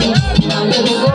বন্ধু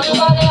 Con.